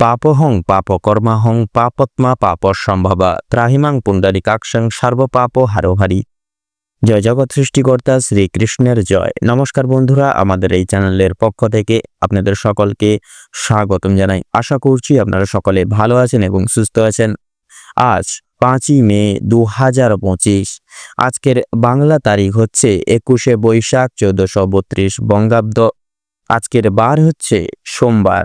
পাপহং পাপকর্মাহং পাপত্মা পাপ সম্ভবা ত্রাহিমাং পুণ্ডরিকাক্ষং সর্বপাপ হারোহারি। জয় জগৎ সৃষ্টিকর্তা শ্রীকৃষ্ণের জয়। নমস্কার বন্ধুরা, আমাদের এই চ্যানেলের পক্ষ থেকে আপনাদের সকলকে স্বাগতম জানাই। আশা করছি আপনারা সকলে ভালো আছেন এবং সুস্থ আছেন। আজ পাঁচই মে দু হাজার পঁচিশ। আজকের বাংলা তারিখ হচ্ছে একুশে বৈশাখ চোদ্দশো বত্রিশ বঙ্গাব্দ। আজকের বার হচ্ছে সোমবার।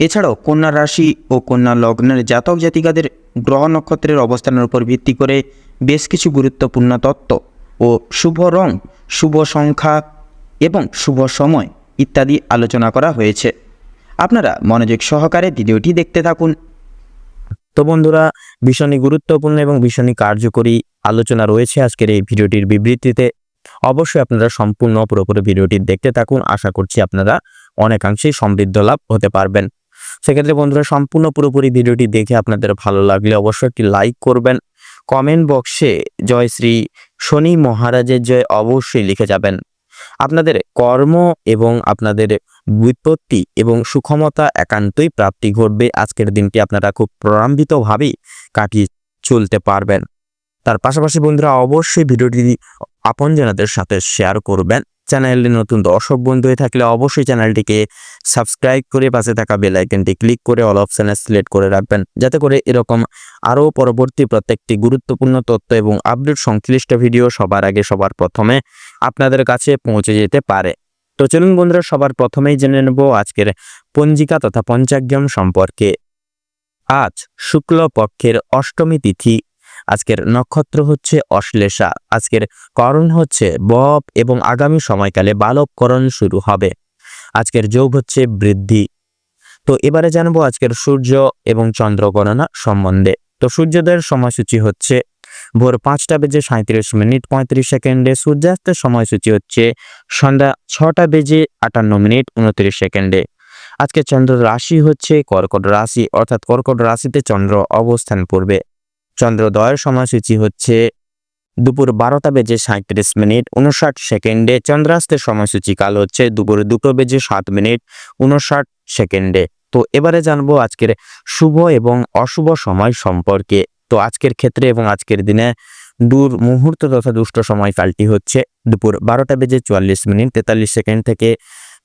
এছাড়াও কন্যা রাশি ও কন্যা লগ্নের জাতক জাতিকাদের গ্রহ নক্ষত্রের অবস্থানের উপর ভিত্তি করে বেশ কিছু গুরুত্বপূর্ণ তত্ত্ব ও শুভ রং, শুভ সংখ্যা এবং শুভ সময় ইত্যাদি আলোচনা করা হয়েছে। আপনারা মনোযোগ সহকারে ভিডিওটি দেখতে থাকুন। তো বন্ধুরা, ভীষণই গুরুত্বপূর্ণ এবং ভীষণই কার্যকরী আলোচনা রয়েছে আজকের এই ভিডিওটির বিবৃতিতে। অবশ্যই আপনারা সম্পূর্ণ পুরোপুরি ভিডিওটি দেখতে থাকুন। আশা করছি আপনারা অনেকাংশেই সমৃদ্ধ লাভ হতে পারবেন। সেক্ষেত্রে বন্ধুরা, সম্পূর্ণ পুরোপুরি ভিডিওটি দেখে আপনাদের ভালো লাগলে অবশ্যই একটি লাইক করবেন। কমেন্ট বক্সে জয় শ্রী শনি মহারাজের জয় অবশ্যই লিখে যাবেন। আপনাদের কর্ম এবং আপনাদের বিপত্তি এবং সুক্ষমতা একান্তই প্রাপ্তি ঘটবে। আজকের দিনটি আপনারা খুব প্রলম্বিতভাবেই কাটিয়ে চলতে পারবেন। তার পাশাপাশি বন্ধুরা, অবশ্যই ভিডিওটি আপনজনদের সাথে শেয়ার করবেন। চ্যানেলটি নতুন দর্শক বন্ধু হয়ে থাকলে অবশ্যই চ্যানেলটিকে সাবস্ক্রাইব করে পাশে থাকা বেল আইকনটি ক্লিক করে অল অপশানে সিলেক্ট করে রাখবেন। যাতে করে এরকম আরও পরবর্তী প্রত্যেকটি গুরুত্বপূর্ণ তথ্য এবং আপডেট সংশ্লিষ্ট ভিডিও সবার আগে সবার প্রথমে আপনাদের কাছে পৌঁছে যেতে পারে। তো চলুন বন্ধুরা, সবার প্রথমেই জেনে নেব আজকের পঞ্জিকা তথা পঞ্চাগ্রাম সম্পর্কে। আজ শুক্ল পক্ষের অষ্টমী তিথি আজকের নক্ষত্র হচ্ছে অশ্লেষা। আজকের করণ হচ্ছে বপ এবং আগামী সময়কালে বালবকরণ শুরু হবে। আজকের যোগ হচ্ছে বৃদ্ধি। তো এবারে জানব আজকের সূর্য এবং চন্দ্র গণনা সম্বন্ধে। তো সূর্যোদয়ের সময়সূচি হচ্ছে ভোর পাঁচটা বেজে সাঁত্রিশ মিনিট পঁয়ত্রিশ সেকেন্ডে, সূর্যাস্তের সময়সূচি হচ্ছে সন্ধ্যা ছটা বেজে আটান্ন মিনিট উনত্রিশ সেকেন্ডে। আজকে চন্দ্র রাশি হচ্ছে কর্কট রাশি, অর্থাৎ কর্কট রাশিতে চন্দ্র অবস্থান করবে। চন্দ্রোদয়ের সময়সূচি হচ্ছে দুপুর বারোটা বেজে সাঁত্রিশ মিনিট, উনষাট সেকেন্ডে চন্দ্রাস্তের সময়সূচি কাল হচ্ছে দুপুর দুটো বেজে সাত মিনিট, উনষাট সেকেন্ডে। তো এবারে জানব আজকের শুভ এবং অশুভ সময় সম্পর্কে। তো আজকের ক্ষেত্রে এবং আজকের দিনে দূর মুহূর্ত তথা দুষ্ট সময়কালটি হচ্ছে দুপুর বারোটা বেজে চুয়াল্লিশ মিনিট, তেতাল্লিশ সেকেন্ড থেকে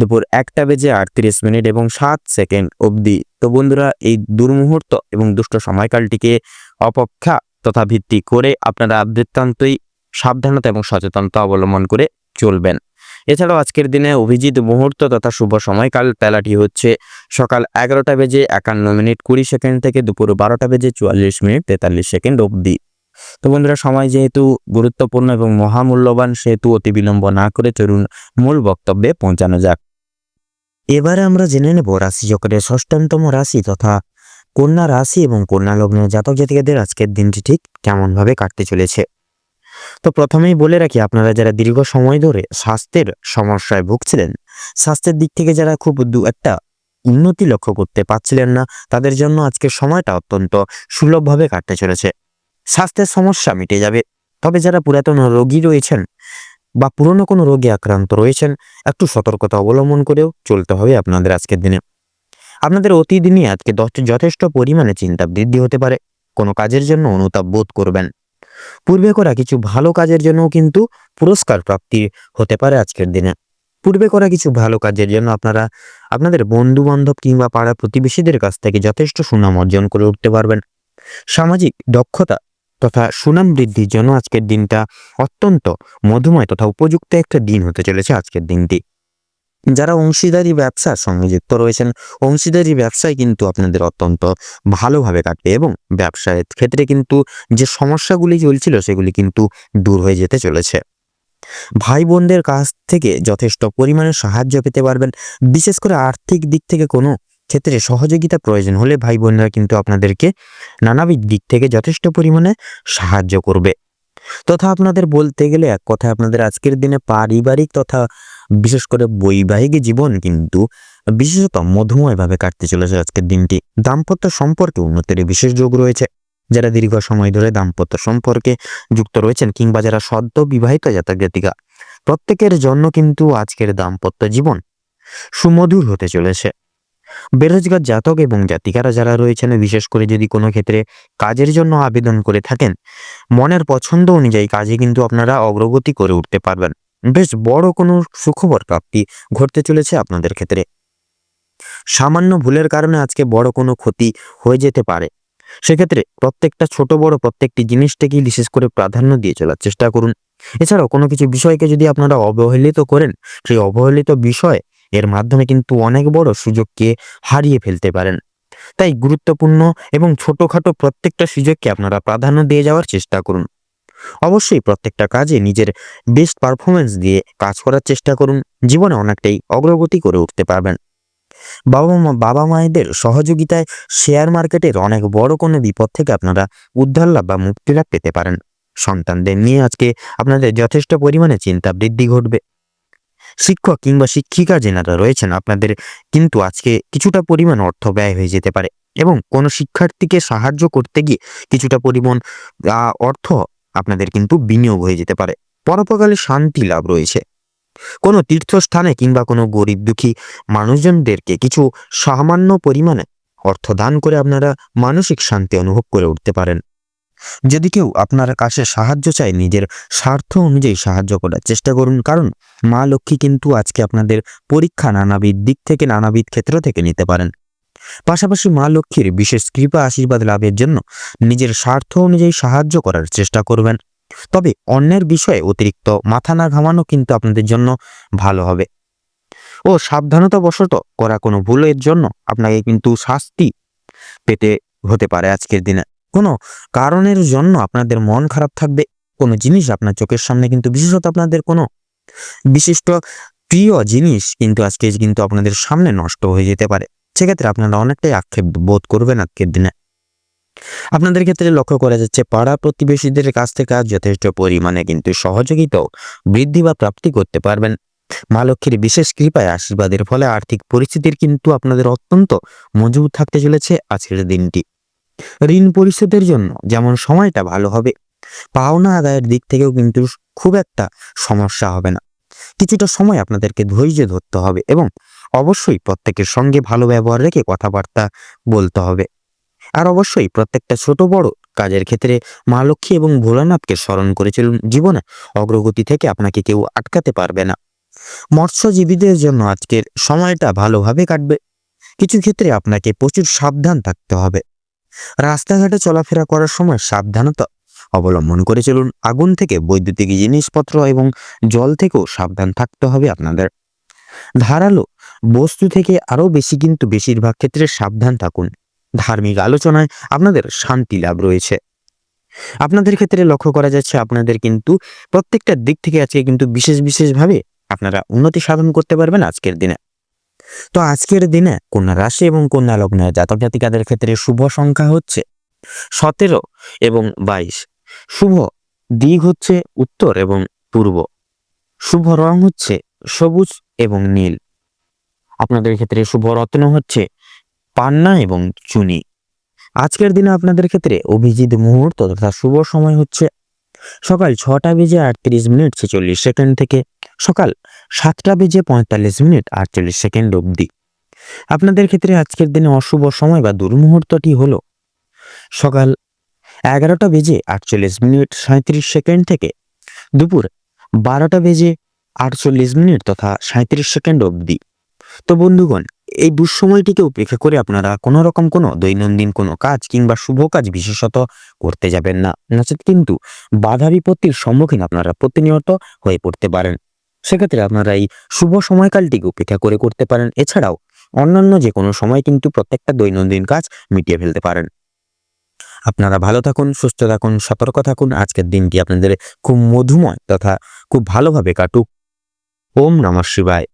দুপুর একটা বেজে আটত্রিশ মিনিট এবং সাত সেকেন্ড অবধি। তো বন্ধুরা, এই দুর্মুহূর্ত এবং দুষ্ট সময়কালটিকে অপেক্ষা তথা ভিত্তি করে আপনারা বৃত্তান্তই সাবধানতা এবং সচেতনতা অবলম্বন করে চলবেন। এছাড়াও আজকের দিনে অভিজিৎ মুহূর্ত তথা শুভ সময়কাল, বেলাটি হচ্ছে সকাল এগারোটা বেজে একান্ন মিনিট কুড়ি সেকেন্ড থেকে দুপুর বারোটা বেজে চুয়াল্লিশ মিনিট তেতাল্লিশ সেকেন্ড অবধি। তো বন্ধুরা, সময় যেহেতু গুরুত্বপূর্ণ এবং মহামূল্যবান, সেহেতু অতি বিলম্ব না করে চলুন মূল বক্তব্যে পৌঁছানো যাক। এবারে আমরা জেনে নেব রাশি চক্রের ষষ্ঠতম রাশি তথা কন্যা রাশি এবং কন্যা লগ্নের জাতক জাতিকাদের আজকের দিনটি ঠিক কেমনভাবে কাটতে চলেছে? তো প্রথমেই বলে রাখি, আপনারা যারা দীর্ঘ সময় ধরে স্বাস্থ্যের সমস্যায় ভুগছিলেন, স্বাস্থ্যের দিক থেকে যারা খুব দু, একটা উন্নতি লক্ষ্য করতে পারছিলেন না, তাদের জন্য আজকের সময়টা অত্যন্ত সুলভভাবে কাটতে চলেছে। স্বাস্থ্যের সমস্যা মিটে যাবে। তবে যারা পুরাতন রোগী রয়েছেন বা পুরনো কোনো রোগে আক্রান্ত রয়েছেন, একটু সতর্কতা অবলম্বন করেও চলতে হবে আপনাদের আজকের দিনে। আপনাদের অতিদিনই আজকে যথেষ্ট পরিমাণে চিন্তা বৃদ্ধি হতে পারে। কোনো কাজের জন্য অনুতাপ বোধ করবেন। পূর্বে করা কিছু ভালো কাজের জন্যও কিন্তু পুরস্কার প্রাপ্তি হতে পারে আজকের দিনে। পূর্বে করা কিছু ভালো কাজের জন্য আপনারা আপনাদের বন্ধু বান্ধব কিংবা পাড়া প্রতিবেশীদের কাছ থেকে যথেষ্ট সুনাম অর্জন করে উঠতে পারবেন। সামাজিক দক্ষতা তথা সুনাম বৃদ্ধির জন্য আজকের দিনটা অত্যন্ত মধুময় তথা উপযুক্ত একটা দিন হতে চলেছে আজকের দিনটি। যারা অংশীদারি ব্যবসার সঙ্গে যুক্ত রয়েছেন, অংশীদারি ব্যবসায় কিন্তু আপনাদের অত্যন্ত ভালোভাবে কাটবে এবং ব্যবসায়ের ক্ষেত্রে কিন্তু যে সমস্যাগুলি চলছিল সেগুলি কিন্তু দূর হয়ে যেতে চলেছে। ভাই বোনদের কাছ থেকে যথেষ্ট পরিমাণে সাহায্য পেতে পারবেন। বিশেষ করে আর্থিক দিক থেকে কোনো ক্ষেত্রে সহযোগিতা প্রয়োজন হলে ভাই বোনরা কিন্তু আপনাদেরকে নানাবিধ দিক থেকে যথেষ্ট পরিমাণে সাহায্য করবে। তথা আপনাদের বলতে গেলে এক কথায় আপনাদের আজকের দিনে পারিবারিক তথা বিশেষ করে বৈবাহিক জীবন কিন্তু বিশেষত মধুময়ভাবে কাটতে চলেছে আজকের দিনটি। দাম্পত্য সম্পর্কে উন্নতির বিশেষ যোগ রয়েছে। যারা দীর্ঘ সময় ধরে দাম্পত্য সম্পর্কে যুক্ত রয়েছেন কিংবা যারা সদ্য বিবাহিত জাতক জাতিকা প্রত্যেকের জন্য কিন্তু আজকের দাম্পত্য জীবন সুমধুর হতে চলেছে। বেরোজগার জাতক এবং জাতিকারা যারা রয়েছেন, বিশেষ করে যদি কোনো ক্ষেত্রে কাজের জন্য আবেদন করে থাকেন, মনের পছন্দ অনুযায়ী কাজে কিন্তু আপনারা অগ্রগতি করে উঠতে পারবেন। বেশ বড় কোনো সুখবর প্রাপ্তি ঘটতে চলেছে আপনাদের ক্ষেত্রে। সামান্য ভুলের কারণে আজকে বড় কোনো ক্ষতি হয়ে যেতে পারে। সেক্ষেত্রে প্রত্যেকটা ছোট বড় প্রত্যেকটি জিনিসটাকেই বিশেষ করে প্রাধান্য দিয়ে চলার চেষ্টা করুন। এছাড়াও কোনো কিছু বিষয়কে যদি আপনারা অবহেলিত করেন, সেই অবহেলিত বিষয় এর মাধ্যমে কিন্তু অনেক বড় সুযোগকে হারিয়ে ফেলতে পারেন। তাই গুরুত্বপূর্ণ এবং ছোটখাটো প্রত্যেকটা সুযোগকে আপনারা প্রাধান্য দিয়ে যাওয়ার চেষ্টা করুন। অবশ্যই প্রত্যেকটা কাজে নিজের বেস্ট পারফরমেন্স দিয়ে কাজ করার চেষ্টা করুন। জীবনে অনেকটাই অগ্রগতি করে উঠতে পারবেন। বাবা মা, বাবা মায়েদের সহযোগিতায় শেয়ার মার্কেটের অনেক বড় কোনো বিপদ থেকে আপনারা উদ্ধার লাভ বা মুক্তি লাভ পেতে পারেন। সন্তানদের নিয়ে আজকে আপনাদের যথেষ্ট পরিমাণে চিন্তা বৃদ্ধি ঘটবে। শিক্ষক কিংবা শিক্ষিকা যেনারা রয়েছেন, আপনাদের কিন্তু আজকে কিছুটা পরিমাণ অর্থ ব্যয় হয়ে যেতে পারে এবং কোনো শিক্ষার্থীকে সাহায্য করতে গিয়ে কিছুটা পরিমাণ অর্থ আপনাদের কিন্তু বিনিয়োগ হয়ে যেতে পারে। পরোপকালে শান্তি লাভ রয়েছে। কোনো তীর্থস্থানে কিংবা কোনো গরিব দুঃখী মানুষজনদেরকে কিছু সামান্য পরিমাণে অর্থ দান করে আপনারা মানসিক শান্তি অনুভব করে উঠতে পারেন। যদি কেউ আপনার কাছে সাহায্য চায়, নিজের স্বার্থ অনুযায়ী সাহায্য করার চেষ্টা করুন। কারণ মা লক্ষ্মী কিন্তু আজকে আপনাদের পরীক্ষা নানাবিধ দিক থেকে, নানাবিধ ক্ষেত্র থেকে নিতে পারেন। পাশাপাশি মা লক্ষ্মীর বিশেষ কৃপা আশীর্বাদ লাভের জন্য নিজের স্বার্থ অনুযায়ী সাহায্য করার চেষ্টা করবেন। তবে অন্যের বিষয়ে অতিরিক্ত মাথা না ঘামানো কিন্তু আপনাদের জন্য ভালো হবে। ও সাবধানতা বশত করা কোনো ভুলের জন্য আপনাকে কিন্তু শাস্তি পেতে হতে পারে আজকের দিনে। কোনো কারণের জন্য আপনাদের মন খারাপ থাকবে, কোনো জিনিস আপনার চোখের সামনে কিন্তু বিশেষত আপনাদের কোনো বিশিষ্ট প্রিয় জিনিস কিন্তু আজকে কিন্তু আপনাদের সামনে নষ্ট হয়ে যেতে পারে। সেক্ষেত্রে আপনারা অনেকটাই আক্ষেপ বোধ করবেন আজকের দিনে। আপনাদের ক্ষেত্রে লক্ষ্য করা যাচ্ছে, পাড়া প্রতিবেশীদের কাছ থেকে আজ যথেষ্ট পরিমাণে কিন্তু সহযোগিতাও বৃদ্ধি বা প্রাপ্তি করতে পারবেন। মা লক্ষ্মীর বিশেষ কৃপায় আশীর্বাদের ফলে আর্থিক পরিস্থিতির কিন্তু আপনাদের অত্যন্ত মজবুত থাকতে চলেছে আজকের দিনটি। ঋণ পরিশোধের জন্য যেমন সময়টা ভালো হবে, পাওনা আদায়ের দিক থেকেও কিন্তু খুব একটা সমস্যা হবে না। কিছুটা সময় আপনাদেরকে ধৈর্য ধরতে হবে এবং অবশ্যই প্রত্যেকের সঙ্গে ভালো ব্যবহার রেখে কথাবার্তা বলতে হবে। আর অবশ্যই প্রত্যেকটা ছোট বড় কাজের ক্ষেত্রে মা লক্ষ্মী এবং ভোলানাথকে স্মরণ করে চলুন, জীবনে অগ্রগতি থেকে আপনাকে কেউ আটকাতে পারবে না। মৎস্যজীবীদের জন্য আজকের সময়টা ভালোভাবে কাটবে। কিছু ক্ষেত্রে আপনাকে প্রচুর সাবধান থাকতে হবে। রাস্তাঘাটে চলাফেরা করার সময় সাবধানতা অবলম্বন করে চলুন। আগুন থেকে বৈদ্যুতিক জিনিসপত্র এবং জল থেকেও সাবধান থাকতে হবে আপনাদের। ধারালো বস্তু থেকে আরও বেশি কিন্তু বেশিরভাগ ক্ষেত্রে সাবধান থাকুন। ধার্মিক আলোচনায় আপনাদের শান্তি লাভ রয়েছে। আপনাদের ক্ষেত্রে লক্ষ্য করা যাচ্ছে আপনাদের কিন্তু প্রত্যেকটা দিক থেকে আজকে কিন্তু বিশেষ বিশেষভাবে আপনারা উন্নতি সাধন করতে পারবেন আজকের দিনে। তো আজকের দিনে কন্যা রাশি এবং কন্যা লগ্নের জাতক জাতিকাদের ক্ষেত্রে শুভ সংখ্যা হচ্ছে সতেরো এবং বাইশ। শুভ দিক হচ্ছে উত্তর এবং পূর্ব। শুভ রং হচ্ছে সবুজ এবং নীল। আপনাদের ক্ষেত্রে শুভ রত্ন হচ্ছে পান্না এবং চুনি। আজকের দিনে আপনাদের ক্ষেত্রে অভিজিৎ মুহূর্ত তথা শুভ সময় হচ্ছে সকাল ছটা বেজে আটত্রিশ মিনিট ছেচল্লিশ সেকেন্ড থেকে সকাল সাতটা বেজে পঁয়তাল্লিশ মিনিট আটচল্লিশ সেকেন্ড অবধি। আপনাদের ক্ষেত্রে আজকের দিনে অশুভ সময় বা দুর্মুহূর্তটি হলো সকাল এগারোটা বেজে আটচল্লিশ মিনিট সাঁত্রিশ সেকেন্ড থেকে দুপুর বারোটা বেজে আটচল্লিশ মিনিট তথা সাঁত্রিশ সেকেন্ড অবধি। তো বন্ধুগণ, এই দুঃসময়টিকে উপেক্ষা করে আপনারা কোনো রকম কোনো দৈনন্দিন কোনো কাজ কিংবা শুভ কাজ বিশেষত করতে যাবেন না। নচেত কিন্তু বাধা বিপত্তির সম্মুখীন আপনারা প্রতিনিয়ত হয়ে পড়তে পারেন। সেক্ষেত্রে আপনারা এই শুভ সময়কালটিকে উপেক্ষা করে করতে পারেন। এছাড়াও অন্যান্য যে কোনো সময় কিন্তু প্রত্যেকটা দৈনন্দিন কাজ মিটিয়ে ফেলতে পারেন। আপনারা ভালো থাকুন, সুস্থ থাকুন, সতর্ক থাকুন। আজকের দিনটি আপনাদের খুব মধুময় তথা খুব ভালোভাবে কাটুক। ওম নমঃ শিবায়।